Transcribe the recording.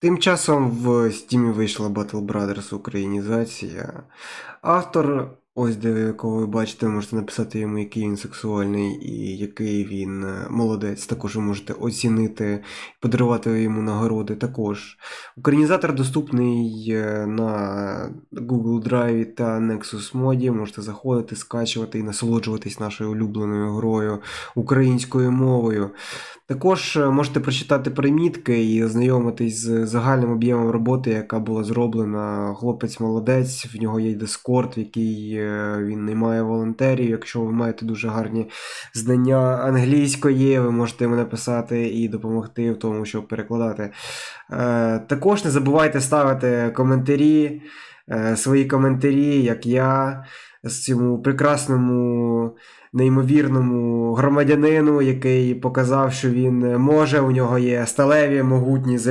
Тим часом в Стімі вийшла Battle Brothers українізація. Автор, ось де якого ви бачите, можете написати йому, який він сексуальний і який він е, молодець. Також ви можете оцінити, подарувати йому нагороди. Також українізатор доступний е, на Google Drive та Nexus моді. Можете заходити, скачувати і насолоджуватись нашою улюбленою грою українською мовою. Також е, можете прочитати примітки і ознайомитись з загальним об'ємом роботи, яка була зроблена. Хлопець молодець, в нього є Discord, в який е, він наймає волонтерів. Якщо ви маєте дуже гарні знання англійської, ви можете йому написати і допомогти в тому, щоб перекладати. Е, Також не забувайте ставити коментарі, свої коментарі, як я, з цьому прекрасному неймовірному громадянину, який показав, що він може, у нього є сталеві, могутні залізні